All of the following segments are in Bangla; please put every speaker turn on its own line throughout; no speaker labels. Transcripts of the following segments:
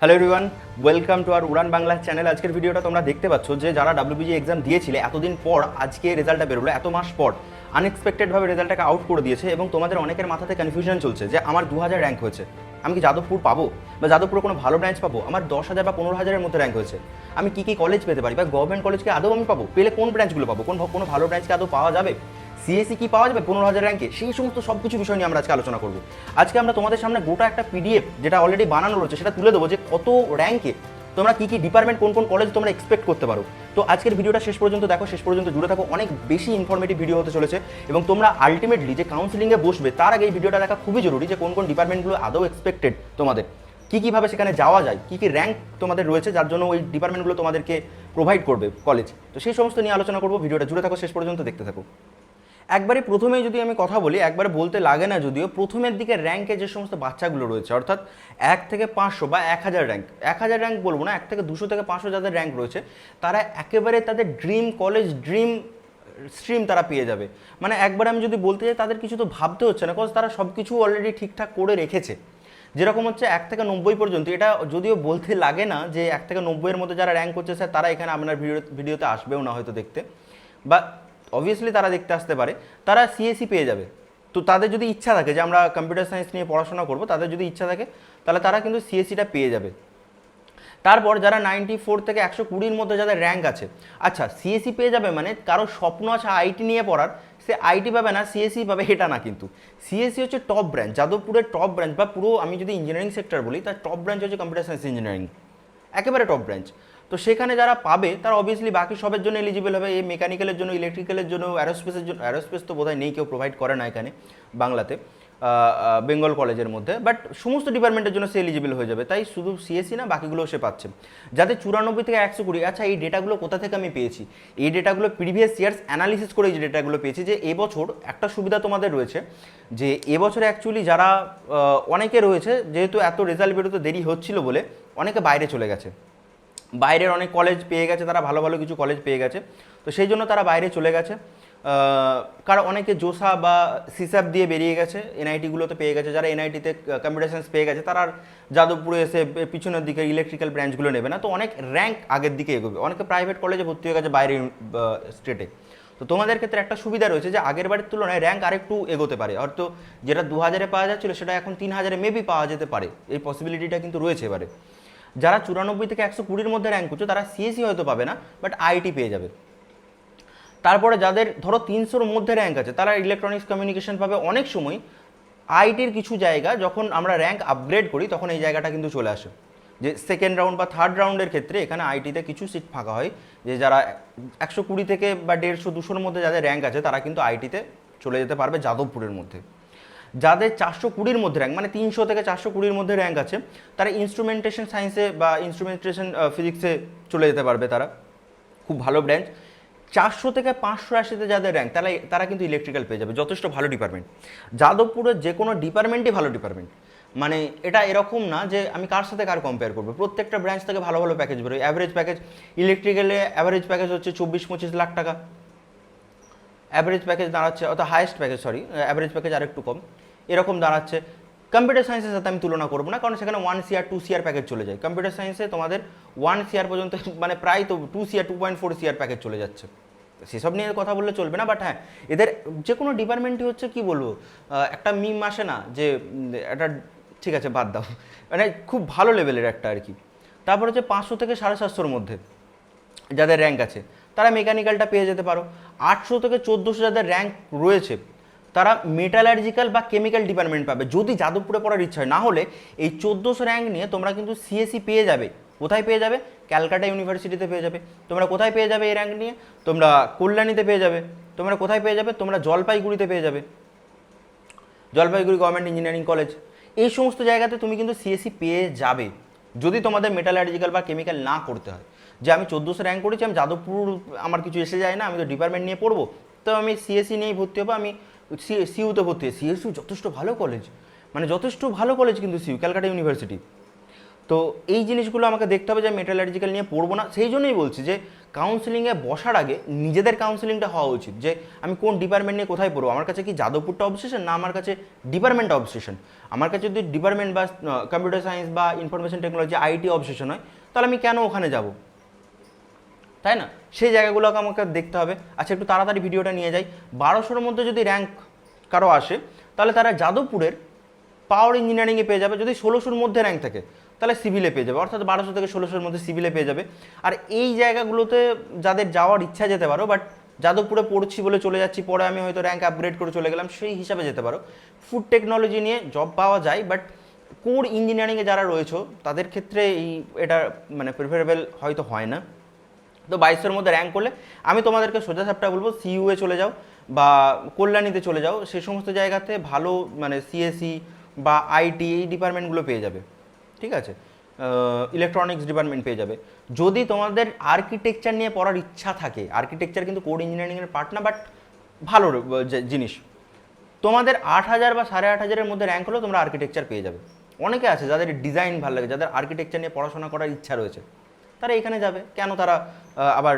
Hello everyone welcome to R Uran Bangla channel আজকের ভিডিওটা তোমরা দেখতে পাচ্ছ যে যারা ডাব্লিউবিজি এক্সাম দিয়েছিলে, এতদিন পর আজকে রেজাল্টটা বেরোলো, এত মাস পর আনএক্সপেক্টেডভাবে রেজাল্টটাকে আউট করে দিয়েছে এবং তোমাদের অনেকের মাথাতে কনফিউশন চলছে যে আমার দু হাজার র্যাঙ্ক হয়েছে, আমি কি যাদবপুর পাবো বা যাদবপুরে কোনো ভালো ব্রাঞ্চ পাবো? আমার দশ হাজার বা পনেরো হাজারের মধ্যে র্যাঙ্ক হয়েছে, আমি কী কী কলেজ পেতে পারি বা গভর্নমেন্ট কলেজকে আদৌ আমি পাবো? পেলে কোন ব্রাঞ্চগুলো পাবো? কোন কোনো ভালো ব্রাঞ্চকে আদৌ পাওয়া যাবে? সিএসসি কি পাওয়া যাবে? পনেরো হাজার র্যাঙ্কে সেই সমস্ত সব কিছু বিষয় নিয়ে আমরা আজকে আলোচনা করব। আজকে আমরা তোমাদের সামনে গোটা একটা পিডিএফ যেটা অলরেডি বানানো রয়েছে, সেটা তুলে দেবো যে কত র্যাঙ্কে তোমরা কি কি ডিপার্টমেন্ট কোন কোন কলেজ তোমরা এক্সপেক্ট করতে পারো। তো আজকের ভিডিওটা শেষ পর্যন্ত দেখো, শেষ পর্যন্ত জুড়ে থাকো। অনেক বেশি ইনফরমেটিভ ভিডিও হতে চলেছে এবং তোমরা আলটিমেটলি যে কাউন্সিলিংয়ে বসবে, তার আগে এই ভিডিওটা দেখা খুবই জরুরি যে কোন কোন ডিপার্টমেন্টগুলো আদৌ এক্সপেক্টেড তোমাদের। কী কীভাবে সেখানে যাওয়া যায়, কী কী র্যাঙ্ক তোমাদের রয়েছে, যার জন্য ওই ডিপার্টমেন্টগুলো তোমাদেরকে প্রোভাইড করবে কলেজ তো সেই সমস্ত নিয়ে আলোচনা করব। ভিডিওটা জুড়ে থাকো, শেষ পর্যন্ত দেখতে থাকো। একবারে প্রথমেই যদি আমি কথা বলি, একবারে বলতে লাগে না যদিও, প্রথমের দিকে র্যাঙ্কে যে সমস্ত বাচ্চাগুলো রয়েছে, অর্থাৎ এক থেকে পাঁচশো বা এক হাজার র্যাঙ্ক এক হাজার র্যাঙ্ক বলব না, এক থেকে দুশো থেকে পাঁচশো যাদের র্যাঙ্ক রয়েছে, তারা একেবারে তাদের ড্রিম কলেজ ড্রিম স্ট্রিম তারা পেয়ে যাবে। মানে একবার আমি যদি বলতে যাই, তাদের কিছু তো ভাবতে হচ্ছে না কজ তারা সব কিছু অলরেডি ঠিকঠাক করে রেখেছে। যেরকম হচ্ছে এক থেকে নব্বই পর্যন্ত, এটা যদিও বলতে লাগে না যে এক থেকে নব্বইয়ের মধ্যে যারা র্যাঙ্ক করছে স্যার তারা এখানে আপনার ভিডিও ভিডিওতে আসবেও না হয়তো দেখতে। বা অবভিয়াসলি তারা দেখতে আসতে পারে, তারা সিএসসি পেয়ে যাবে। তো তাদের যদি ইচ্ছা থাকে যে আমরা কম্পিউটার সায়েন্স নিয়ে পড়াশোনা করব, তাদের যদি ইচ্ছা থাকে, তাহলে তারা কিন্তু সিএসসিটা পেয়ে যাবে। তারপর যারা নাইনটি ফোর থেকে একশো কুড়ির মধ্যে যাদের র্যাঙ্ক আছে আচ্ছা সিএসসি পেয়ে যাবে মানে কারও স্বপ্ন আছে আইটি নিয়ে পড়ার, সে আইটি পাবে না সিএসসি পাবে এটা না কিন্তু। সিএসসি হচ্ছে টপ ব্রাঞ্চ যাদবপুরের টপ ব্রাঞ্চ বা পুরো আমি যদি ইঞ্জিনিয়ারিং সেক্টর বলি, তার টপ ব্রাঞ্চ হচ্ছে কম্পিউটার সায়েন্স ইঞ্জিনিয়ারিং একেবারে টপ ব্রাঞ্চ তো সেখানে যারা পাবে, তারা অবভিয়াসলি বাকি সবের জন্য এলিজিবল হবে। এই মেকানিক্যালের জন্য ইলেকট্রিক্যালের জন্য অ্যারোস্পেসের জন্য অ্যারোস্পেস তো বোধহয় নেই, কেউ প্রোভাইড করে না এখানে, বাংলাতে বেঙ্গল কলেজের মধ্যে। বাট সমস্ত ডিপার্টমেন্টের জন্য সে এলিজিবল হয়ে যাবে। তাই শুধু সিএসসি না বাকিগুলো সে পাচ্ছে। যাতে চুরানব্বই থেকে একশো কুড়ি আচ্ছা এই ডেটাগুলো কোথা থেকে আমি পেয়েছি? এই ডেটাগুলো প্রিভিয়াস ইয়ার্স অ্যানালিসিস করে যে ডেটাগুলো পেয়েছি যে, এবছর একটা সুবিধা তোমাদের রয়েছে যে, এবছরে অ্যাকচুয়ালি যারা অনেকে রয়েছে, যেহেতু এত রেজাল্ট বেরোতে দেরি হচ্ছিল বলে, অনেকে বাইরে চলে গেছে। বাইরের অনেক কলেজ পেয়ে গেছে, তারা ভালো ভালো কিছু কলেজ পেয়ে গেছে। তো সেই জন্য তারা বাইরে চলে গেছে। কারণ অনেকে জোসা বা সিসাপ দিয়ে বেরিয়ে গেছে এনআইটিগুলোতে পেয়ে গেছে। যারা এনআইটিতে কম্পিউটার সায়েন্স পেয়ে গেছে, তারা যাদবপুরে এসে পিছনের দিকে ইলেকট্রিক্যাল ব্রাঞ্চগুলো নেবে না। তো অনেক র্যাঙ্ক আগের দিকে এগোবে। অনেকে প্রাইভেট কলেজে ভর্তি হয়ে গেছে বাইরে স্টেটে তো তোমাদের ক্ষেত্রে একটা সুবিধা রয়েছে যে আগের বারের তুলনায় র্যাঙ্ক আরেকটু এগোতে পারে। হয়তো যেটা দু হাজারে পাওয়া যাচ্ছিল, সেটা এখন তিন হাজারে মেবি পাওয়া যেতে পারে। এই পসিবিলিটিটা কিন্তু রয়েছে এবারে। যারা চুরানব্বই থেকে একশো কুড়ির মধ্যে র্যাঙ্ক করছে, তারা সিএসসি হয়তো পাবে না বাট আইটি পেয়ে যাবে। তারপরে যাদের ধরো তিনশোর মধ্যে র্যাঙ্ক আছে, তারা ইলেকট্রনিক্স কমিউনিকেশন পাবে অনেক সময়। আইটির কিছু জায়গা যখন আমরা র্যাঙ্ক আপগ্রেড করি, তখন এই জায়গাটা কিন্তু চলে আসে। যে সেকেন্ড রাউন্ড বা থার্ড রাউন্ডের ক্ষেত্রে এখানে আইটিতে কিছু সিট ফাঁকা হয়। যে যারা একশো কুড়ি থেকে বা দেড়শো, দুশোর মধ্যে যাদের র্যাঙ্ক আছে, তারা কিন্তু আইটিতে চলে যেতে পারবে যাদবপুরের মধ্যে। যাদের চারশো কুড়ির মধ্যে র্যাঙ্ক মানে তিনশো থেকে চারশো কুড়ির মধ্যে র্যাঙ্ক আছে, তারা ইনস্ট্রুমেন্টেশন সায়েন্সে বা ইনস্ট্রুমেন্টেশন ফিজিক্সে চলে যেতে পারবে তারা। খুব ভালো ব্রাঞ্চ চারশো থেকে পাঁচশো আশিতে যাদের র্যাঙ্ক তারা তারা কিন্তু ইলেকট্রিক্যাল পেয়ে যাবে। যথেষ্ট ভালো ডিপার্টমেন্ট যাদবপুরের যে কোনো ডিপার্টমেন্টই ভালো ডিপার্টমেন্ট মানে এটা এরকম না যে আমি কার সাথে কার কম্পেয়ার করব। প্রত্যেকটা ব্রাঞ্চ থেকে ভালো ভালো প্যাকেজ বেরোয়। অ্যাভারেজ প্যাকেজ ইলেকট্রিক্যালে অ্যাভারেজ প্যাকেজ হচ্ছে চব্বিশ পঁচিশ লাখ টাকা। অ্যাভারেজ প্যাকেজ দাঁড়াচ্ছে, অর্থাৎ highest package sorry average package আরেকটু কম। এরকম দাঁড়াচ্ছে। কম্পিউটার সায়েন্সের সাথে আমি তুলনা করব না, কারণ সেখানে one CR two CR package চলে যায়। কম্পিউটার সায়েন্সে তোমাদের ওয়ান সিআর পর্যন্ত মানে প্রায় তো two CR two point four CR package চলে যাচ্ছে। সেসব নিয়ে কথা বললে চলবে না বাট হ্যাঁ এদের যে কোনো ডিপার্টমেন্টই হচ্ছে, কি বলব একটা মিম আসে না যে একটা, ঠিক আছে, বাদ দাও। মানে খুব ভালো লেভেলের একটা আর কি। তারপর হচ্ছে পাঁচশো থেকে সাড়ে সাতশোর মধ্যে যাদের র্যাঙ্ক আছে। তারা মেকানিক্যালটা পেয়ে যেতে পারো। আটশো থেকে চোদ্দোশো যাদের র্যাঙ্ক রয়েছে, তারা মেটালার্জিক্যাল বা কেমিক্যাল ডিপার্টমেন্ট পাবে। যদি যাদবপুরে পড়ার ইচ্ছা হয়, না হলে এই চোদ্দোশো র্যাঙ্ক নিয়ে তোমরা কিন্তু সিএসসি পেয়ে যাবে। কোথায় পেয়ে যাবে? ক্যালকাটা ইউনিভার্সিটিতে পেয়ে যাবে। তোমরা কোথায় পেয়ে যাবে এই র্যাঙ্ক নিয়ে? তোমরা কল্যাণীতে পেয়ে যাবে। তোমরা কোথায় পেয়ে যাবে? তোমরা জলপাইগুড়িতে পেয়ে যাবে। জলপাইগুড়ি গভর্নমেন্ট ইঞ্জিনিয়ারিং কলেজ এই সমস্ত জায়গাতে তুমি কিন্তু সিএসসি পেয়ে যাবে। যদি তোমাদের মেটালার্জিক্যাল বা কেমিক্যাল না করতে হয়। যে আমি চোদ্দোশো র্যাঙ্ক করেছি, আমি যাদবপুর আমার কিছু এসে যায় না, আমি তো ডিপার্টমেন্ট নিয়ে পড়ব। তো আমি সিএসসি নিয়েই ভর্তি হব, আমি সিইউতে ভর্তি হই। সিএসইউ যথেষ্ট ভালো কলেজ মানে যথেষ্ট ভালো কলেজ কিন্তু সিউ ক্যালকাটা ইউনিভার্সিটি তো এই জিনিসগুলো আমাকে দেখতে হবে যে মেটালার্জিক্যাল নিয়ে পড়ব না। সেই জন্যই বলছি যে কাউন্সিলিংয়ে বসার আগে নিজেদের কাউন্সিলিংটা হওয়া উচিত। যে আমি কোন ডিপার্টমেন্ট নিয়ে কোথায় পড়ব? আমার কাছে কি যাদবপুরটা অবসেশন না আমার কাছে ডিপার্টমেন্টটা অবসেশন আমার কাছে যদি ডিপার্টমেন্ট বা কম্পিউটার সায়েন্স বা ইনফরমেশন টেকনোলজি আইটি অবসেশন হয়, তাহলে আমি কেন ওখানে যাব? তাই না? সেই জায়গাগুলোকে আমাকে দেখতে হবে। আচ্ছা একটু তাড়াতাড়ি ভিডিওটা নিয়ে যাই। বারোশোর মধ্যে যদি র্যাঙ্ক কারও আসে, তাহলে তারা যাদবপুরের পাওয়ার ইঞ্জিনিয়ারিংয়ে পেয়ে যাবে। যদি ষোলোশোর মধ্যে র্যাঙ্ক থাকে তাহলে সিভিলে পেয়ে যাবে। অর্থাৎ বারোশো থেকে ষোলোশোর মধ্যে সিভিলে পেয়ে যাবে। আর এই জায়গাগুলোতে যাদের যাওয়ার ইচ্ছা যেতে পারো বাট যাদবপুরে পড়ছি বলে চলে যাচ্ছি, পরে আমি হয়তো র্যাঙ্ক আপগ্রেড করে চলে গেলাম, সেই হিসাবে যেতে পারো। ফুড টেকনোলজি নিয়ে জব পাওয়া যায় বাট কোর ইঞ্জিনিয়ারিংয়ে যারা রয়েছে, তাদের ক্ষেত্রে এই এটা মানে প্রিফারেবল হয়তো হয় না। তো বাইশের মধ্যে র্যাঙ্ক করলে, আমি তোমাদেরকে সোজা সাপটা বলব সিইউএ চলে যাও বা কল্যাণীতে চলে যাও, সে সমস্ত জায়গাতে ভালো মানে সিএসি বা আইটি এই ডিপার্টমেন্টগুলো পেয়ে যাবে। ঠিক আছে? ইলেকট্রনিক্স ডিপার্টমেন্ট পেয়ে যাবে। যদি তোমাদের আর্কিটেকচার নিয়ে পড়ার ইচ্ছা থাকে আর্কিটেকচার কিন্তু কোড ইঞ্জিনিয়ারিংয়ের পার্ট না বাট ভালো জিনিস। তোমাদের আট হাজার বা সাড়ে আট হাজারের মধ্যে র্যাঙ্ক হলেও তোমরা আর্কিটেকচার পেয়ে যাবে। অনেকে আছে যাদের ডিজাইন ভালো লাগে, যাদের আর্কিটেকচার নিয়ে পড়াশোনা করার ইচ্ছা রয়েছে। তারা এখানে যাবে। কেন তারা আবার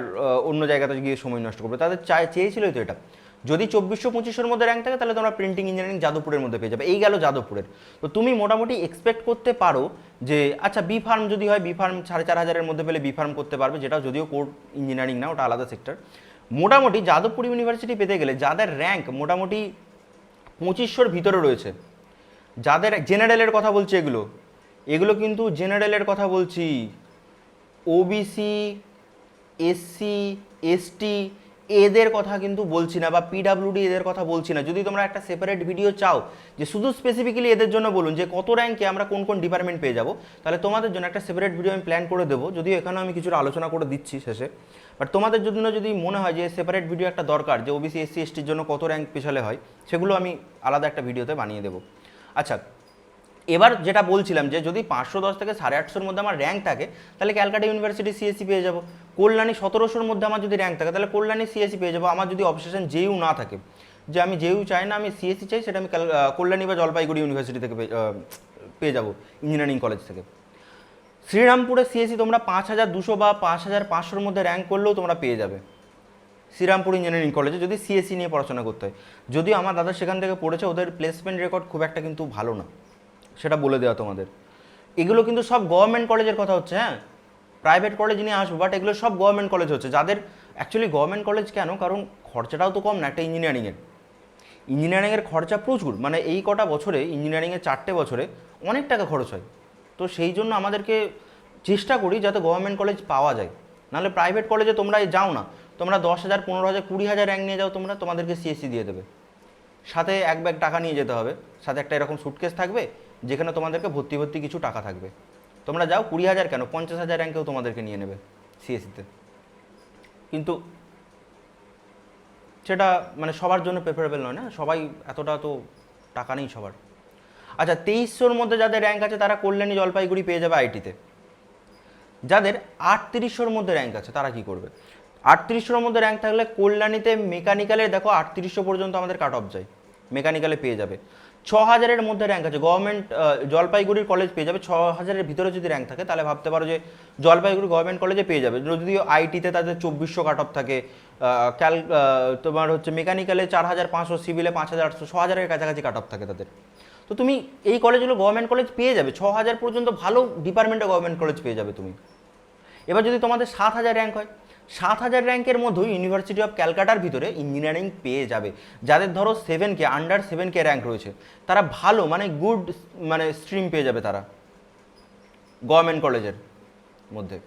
অন্য জায়গাতে গিয়ে সময় নষ্ট করবে? তাদের চাই, চেয়েছিলই তো এটা। যদি চব্বিশশো পঁচিশের মধ্যে র্যাঙ্ক থাকে, তাহলে তোমরা প্রিন্টিং ইঞ্জিনিয়ারিং যাদবপুরের মধ্যে পেয়ে যাবে। এই গেল যাদবপুরের। তো তুমি মোটামুটি এক্সপেক্ট করতে পারো যে আচ্ছা বি ফার্ম যদি হয় বি ফার্ম সাড়ে চার হাজারের মধ্যে পেলে বি ফার্ম করতে পারবে, যেটা যদিও কোড ইঞ্জিনিয়ারিং না, ওটা আলাদা সেক্টর মোটামুটি যাদবপুর ইউনিভার্সিটি পেতে গেলে যাদের র্যাঙ্ক মোটামুটি পঁচিশশোর ভিতরে রয়েছে, যাদের জেনারেলের কথা বলছি এগুলো এগুলো কিন্তু জেনারেলের কথা বলছি। ওবিসি এসসি এসটি এদের কথা কিন্তু বলছি না বা পিডাব্লিউডি এদের কথা বলছি না। যদি তোমরা একটা সেপারেট ভিডিও চাও যে শুধু স্পেসিফিক্যালি এদের জন্য বলুন যে কত র্যাঙ্কে আমরা কোন কোন ডিপার্টমেন্ট পেয়ে যাব, তাহলে তোমাদের জন্য একটা সেপারেট ভিডিও আমি প্ল্যান করে দেবো। যদিও এখানেও আমি কিছুটা আলোচনা করে দিচ্ছি শেষে। বাট তোমাদের জন্য যদি মনে হয় যে সেপারেট ভিডিও একটা দরকার যে ওবিসি এসসি এসটির জন্য কত র্যাঙ্ক পেছালে হয়, সেগুলো আমি আলাদা একটা ভিডিওতে বানিয়ে দেবো। আচ্ছা এবার যেটা বলছিলাম যে যদি পাঁচশো দশ থেকে সাড়ে আটশোর মধ্যে আমার র্যাঙ্ক থাকে, তাহলে ক্যালকাটা ইউনিভার্সিটি সিএসসি পেয়ে যাব। কল্যাণী সতেরোশোর মধ্যে আমার যদি র্যাঙ্ক থাকে, তাহলে কল্যাণী সিএসসি পেয়ে যাব। আমার যদি অবসেশন যেইউ না থাকে, যে আমি যেইউ চাই না, আমি সিএসসি চাই, সেটা আমি কল্যাণী বা জলপাইগুড়ি ইউনিভার্সিটি থেকে পেয়ে- পেয়ে যাব ইঞ্জিনিয়ারিং কলেজ থেকে। শ্রীরামপুরে সিএসসি তোমরা পাঁচ হাজার দুশো বা পাঁচ হাজার পাঁচশোর মধ্যে র্যাঙ্ক করলেও তোমরা পেয়ে যাবে। শ্রীরামপুর ইঞ্জিনিয়ারিং কলেজে যদি সিএসসি নিয়ে পড়াশোনা করতে হয়। যদিও আমার দাদা সেখান থেকে পড়েছে, ওদের প্লেসমেন্ট রেকর্ড খুব একটা কিন্তু ভালো না। সেটা বলে দেওয়া তোমাদের। এগুলো কিন্তু সব গভর্নমেন্ট কলেজের কথা হচ্ছে হ্যাঁ? প্রাইভেট কলেজ নিয়ে আসব বাট এগুলো সব গভর্নমেন্ট কলেজ হচ্ছে। যাদের অ্যাকচুয়ালি গভর্নমেন্ট কলেজ কেন? কারণ খরচাটাও তো কম না, একটা ইঞ্জিনিয়ারিংয়ের ইঞ্জিনিয়ারিংয়ের খরচা প্রচুর মানে এই কটা বছরে ইঞ্জিনিয়ারিংয়ের চারটে বছরে অনেক টাকা খরচ হয়। তো সেই জন্য আমাদেরকে চেষ্টা করি যাতে গভর্নমেন্ট কলেজ পাওয়া যায়। নাহলে প্রাইভেট কলেজে তোমরা যাও না। তোমরা দশ হাজার, পনেরো হাজার, কুড়ি হাজার র্যাঙ্ক নিয়ে যাও, তোমরা তোমাদেরকে সিএসসি দিয়ে দেবে। সাথে এক ব্যাগ টাকা নিয়ে যেতে হবে। সাথে একটা এরকম সুটকেস থাকবে। যেখানে তোমাদেরকে ভর্তি ভর্তি কিছু টাকা থাকবে। তোমরা যাও কুড়ি হাজার কেন? পঞ্চাশ হাজার র্যাঙ্কেও তোমাদেরকে নিয়ে নেবে সিএসসিতে কিন্তু সেটা মানে সবার জন্য প্রেফারেবল নয় না? সবাই এতটা তো টাকা নেই সবার। আচ্ছা তেইশশোর মধ্যে যাদের র্যাঙ্ক আছে, তারা কল্যাণী জলপাইগুড়ি পেয়ে যাবে আইটিতে যাদের আটত্রিশশোর মধ্যে র্যাঙ্ক আছে, তারা কি করবে? আটত্রিশশোর মধ্যে র্যাঙ্ক থাকলে কল্যাণীতে মেকানিক্যালে দেখো আটত্রিশশো পর্যন্ত আমাদের কাট অফ যায় মেকানিক্যালে পেয়ে যাবে। ছ হাজারের মধ্যে র্যাঙ্ক আছে। গভর্নমেন্ট জলপাইগুড়ির কলেজ পেয়ে যাবে। ছ হাজারের ভিতরে যদি র্যাঙ্ক থাকে, তাহলে ভাবতে পারো যে জলপাইগুড়ি গভর্নমেন্ট কলেজে পেয়ে যাবে। যদিও আইটিতে তাদের চব্বিশশো কাট অফ থাকে ক্যাল তোমার হচ্ছে মেকানিক্যালে চার হাজার পাঁচশো সিভিলে পাঁচ হাজার আটশো ছ হাজারের কাছাকাছি কাট অফ থাকে তাদের। তো তুমি এই কলেজগুলো গভর্নমেন্ট কলেজ পেয়ে যাবে। ছ হাজার পর্যন্ত ভালো ডিপার্টমেন্টে গভর্নমেন্ট কলেজ পেয়ে যাবে তুমি। এবার যদি তোমাদের সাত হাজার র্যাঙ্ক হয় সাত হাজার র্যাঙ্কের মধ্যেই ইউনিভার্সিটি অফ ক্যালকাটার ভিতরে ইঞ্জিনিয়ারিং পেয়ে যাবে। যাদের ধরো seven K under seven K rank রয়েছে, তারা ভালো মানে গুড মানে স্ট্রিম পেয়ে যাবে তারা। গভর্নমেন্ট কলেজের মধ্যে।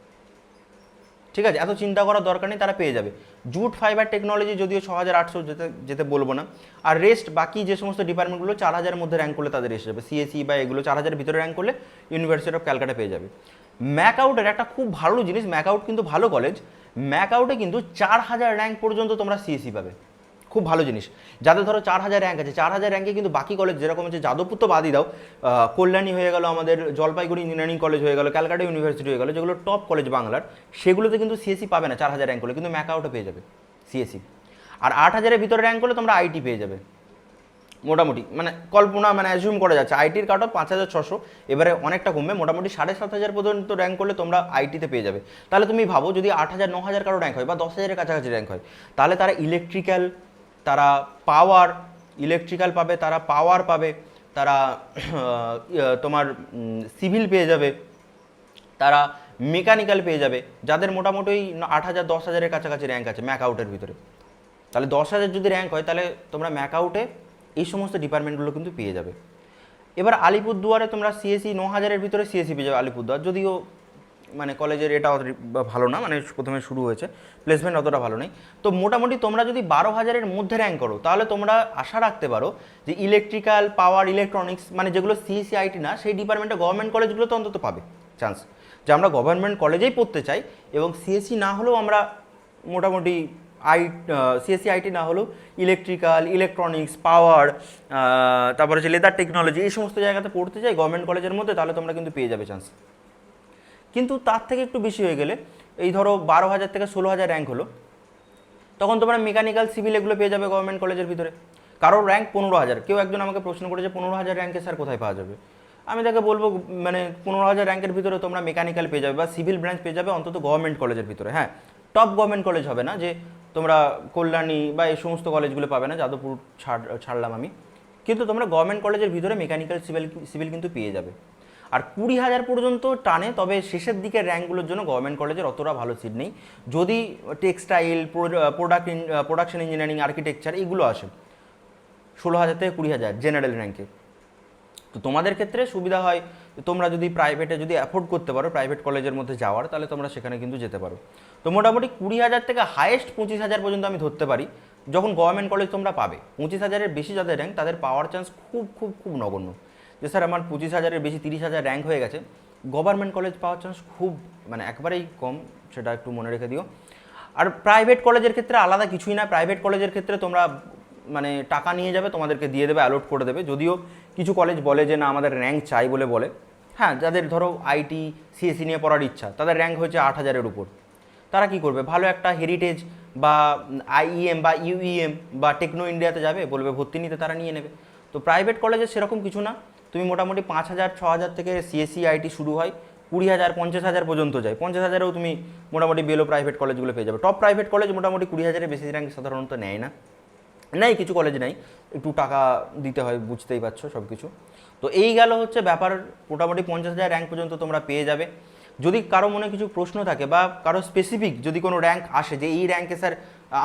ঠিক আছে, এত চিন্তা করার দরকার নেই, তারা পেয়ে যাবে। জুট ফাইবার টেকনোলজি যদিও ছ হাজার আটশো যেতে যেতে বলব না, আর রেস্ট বাকি যে সমস্ত ডিপার্টমেন্টগুলো চার হাজারের মধ্যে র্যাঙ্ক করলে তাদের এসে যাবে। সিএসি বা এগুলো চার হাজারের ভিতরে র্যাঙ্ক করলে ইউনিভার্সিটি অফ ক্যালকাটা পেয়ে যাবে। ম্যাক আউটের একটা খুব ভালো জিনিস ম্যাক আউট কিন্তু ভালো কলেজ ম্যাক আউটে কিন্তু চার হাজার র্যাঙ্ক পর্যন্ত তোমরা সিএসি পাবে। খুব ভালো জিনিস। যাদের ধরো চার হাজার র্যাঙ্ক আছে, চার হাজার র্যাঙ্কে কিন্তু বাকি কলেজ যেরকম হচ্ছে যাদবপুর তো বাদই দাও কল্যাণী হয়ে গেল আমাদের জলপাইগুড়ি ইঞ্জিনিয়ারিং কলেজ হয়ে গেল, ক্যালকাটা ইউনিভার্সিটি হয়ে গেল, যেগুলো টপ কলেজ বাংলার, সেগুলোতে কিন্তু সিএসি পাবে না চার হাজার র্যাঙ্ক করলে কিন্তু ম্যাকআউটে পেয়ে যাবে সিএসি আর আট হাজারের ভিতরে র্যাঙ্ক করলে তোমরা আইটি পেয়ে যাবে। মোটামুটি মানে কল্পনা মানে অ্যাজিউম করা যাচ্ছে। আইটির কাট অফ পাঁচ হাজার ছশো এবারে অনেকটা কমবে। মোটামুটি সাড়ে সাত হাজার পর্যন্ত র্যাঙ্ক করলে তোমরা আইটিতে পেয়ে যাবে। তাহলে তুমি ভাবো যদি আট হাজার ন হাজার কারও র্যাঙ্ক হয় বা দশ হাজারের কাছাকাছি র্যাঙ্ক হয় তাহলে তারা ইলেকট্রিক্যাল তারা পাওয়ার ইলেকট্রিক্যাল পাবে তারা পাওয়ার পাবে তারা ইয়ে, তোমার সিভিল পেয়ে যাবে তারা মেকানিক্যাল পেয়ে যাবে যাদের মোটামুটি আট হাজার দশ হাজারের কাছাকাছি র্যাঙ্ক আছে ম্যাক আউটের ভিতরে। তাহলে দশ হাজার যদি র্যাঙ্ক হয় তাহলে তোমরা ম্যাক আউটে এই সমস্ত ডিপার্টমেন্টগুলো কিন্তু পেয়ে যাবে। এবার আলিপুরদুয়ারে তোমরা সিএসি ন হাজারের ভিতরে সিএসি পেয়ে যাবে আলিপুরদুয়ার। যদিও মানে কলেজের এটা ভালো না মানে প্রথমে শুরু হয়েছে প্লেসমেন্ট অতটা ভালো নেই। তো মোটামুটি তোমরা যদি বারো হাজারের মধ্যে র্যাঙ্ক করো, তাহলে তোমরা আশা রাখতে পারো যে ইলেকট্রিক্যাল পাওয়ার ইলেকট্রনিক্স মানে যেগুলো সিএসি আইটি না, সেই ডিপার্টমেন্টে গভর্নমেন্ট কলেজগুলো তো অন্তত পাবে চান্স যে আমরা গভর্নমেন্ট কলেজেই পড়তে চাই, এবং সিএসসি না হলেও আমরা মোটামুটি আই সিএসসি আইটি না হলেও ইলেকট্রিক্যাল ইলেকট্রনিক্স পাওয়ার তারপরে হচ্ছে লেদার টেকনোলজি এই সমস্ত জায়গাতে পড়তে চাই গভর্নমেন্ট কলেজের মধ্যে, তাহলে তোমরা কিন্তু পেয়ে যাবে চান্স কিন্তু তার থেকে একটু বেশি হয়ে গেলে, এই ধরো বারো হাজার থেকে ষোলো হাজার র্যাঙ্ক হলো, তখন তোমরা মেকানিক্যাল সিভিল এগুলো পেয়ে যাবে গভর্নমেন্ট কলেজের ভিতরে। কারোর র্যাঙ্ক পনেরো হাজার। কেউ একজন আমাকে প্রশ্ন করেছে, পনেরো হাজার র্যাঙ্কে স্যার কোথায় পাওয়া যাবে? আমি তাকে বলব মানে পনেরো হাজার র্যাঙ্কের ভিতরে তোমরা মেকানিক্যাল পেয়ে যাবে বা সিভিল ব্রাঞ্চ পেয়ে যাবে অন্তত গভর্নমেন্ট কলেজের ভিতরে। হ্যাঁ টপ গভর্নমেন্ট কলেজ হবে না যে তোমরা কল্যাণী বা এই সমস্ত কলেজগুলো পাবে না, যাদবপুর ছাড়, ছাড়লাম আমি। কিন্তু তোমরা গভর্নমেন্ট কলেজের ভিতরে মেকানিক্যাল সিভিল সিভিল কিন্তু পেয়ে যাবে। আর কুড়ি হাজার পর্যন্ত টানে, তবে শেষের দিকের র্যাঙ্কগুলোর জন্য গভর্নমেন্ট কলেজের অতটা ভালো সিট নেই। যদি textile product production engineering architecture এগুলো আসে, ষোলো হাজার থেকে কুড়ি হাজার জেনারেল র্যাঙ্কে তো তোমাদের ক্ষেত্রে সুবিধা হয় তোমরা যদি প্রাইভেটে যদি অ্যাফোর্ড করতে পারো প্রাইভেট কলেজের মধ্যে যাওয়ার, তাহলে তোমরা সেখানে কিন্তু যেতে পারো। তো মোটামুটি কুড়ি হাজার থেকে হায়েস্ট পঁচিশ হাজার পর্যন্ত আমি ধরতে পারি। যখন গভর্নমেন্ট কলেজ তোমরা পাবে, পঁচিশ হাজারের বেশি যাদের র্যাঙ্ক তাদের পাওয়ার চান্স খুব খুব খুব নগণ্য। যে স্যার, আমার পঁচিশ হাজারের বেশি তিরিশ হাজার র্যাঙ্ক হয়ে গেছে। গভর্নমেন্ট কলেজ পাওয়ার চান্স খুব মানে একবারেই কম, সেটা একটু মনে রেখে দিও। আর প্রাইভেট কলেজের ক্ষেত্রে আলাদা কিছুই না। প্রাইভেট কলেজের ক্ষেত্রে তোমরা মানে টাকা নিয়ে যাবে, তোমাদেরকে দিয়ে দেবে অ্যালোট করে দেবে। যদিও কিছু কলেজ বলে যে, না, আমাদের র্যাঙ্ক চাই বলে বলে। হ্যাঁ যাদের ধরো আইটি সিএসসি নিয়ে পড়ার ইচ্ছা, তাদের র্যাঙ্ক হয়েছে আট হাজারের উপর। তারা কি করবে? ভালো একটা হেরিটেজ বা আইইএম বা ইউইএম বা টেকনো ইন্ডিয়াতে যাবে, বলবে ভর্তি নিতে তারা নিয়ে নেবে। তো প্রাইভেট কলেজে সেরকম কিছু না। তুমি মোটামুটি পাঁচ হাজার, ছ হাজার থেকে সিএসসি আইটি শুরু হয়, কুড়ি হাজার, পঞ্চাশ হাজার পর্যন্ত যায়। পঞ্চাশ হাজারেও তুমি মোটামুটি বেলো প্রাইভেট কলেজগুলো পেয়ে যাবে। টপ প্রাইভেট কলেজ মোটামুটি কুড়ি হাজারের বেশি র্যাঙ্ক সাধারণত নেয় না। নেই, কিছু কলেজ নেই। একটু টাকা দিতে হয়, বুঝতেই পারছ সব কিছু তো এই গেল হচ্ছে ব্যাপার, মোটামুটি পঞ্চাশ হাজার র্যাঙ্ক পর্যন্ত তোমরা পেয়ে যাবে। যদি কারও মনে কিছু প্রশ্ন থাকে বা কারও স্পেসিফিক যদি কোনো র্যাঙ্ক আসে যে এই র্যাঙ্কে স্যার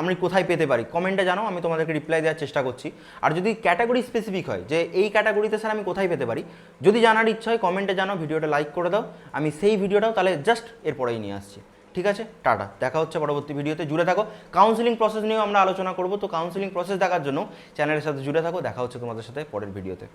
আমি কোথায় পেতে পারি কমেন্টে জানাও, আমি তোমাদেরকে রিপ্লাই দেওয়ার চেষ্টা করছি। আর যদি ক্যাটাগরি স্পেসিফিক হয় যে এই ক্যাটাগরিতে স্যার আমি কোথায় পেতে পারি, যদি জানার ইচ্ছা হয় কমেন্টে জানাও, ভিডিওটা লাইক করে দাও। আমি সেই ভিডিওটাও তাহলে জাস্ট এরপরেই নিয়ে আসছি। ঠিক আছে? টাটা। দেখা হচ্ছে পরবর্তী ভিডিওতে। জুড়ে থাকো। কাউন্সিলিং প্রসেস নিয়েও আমরা আলোচনা করব। তো কাউন্সিলিং প্রসেস দেখার জন্য চ্যানেলের সাথে জুড়ে থাকো। দেখা হচ্ছে তোমাদের সাথে পরের ভিডিওতে।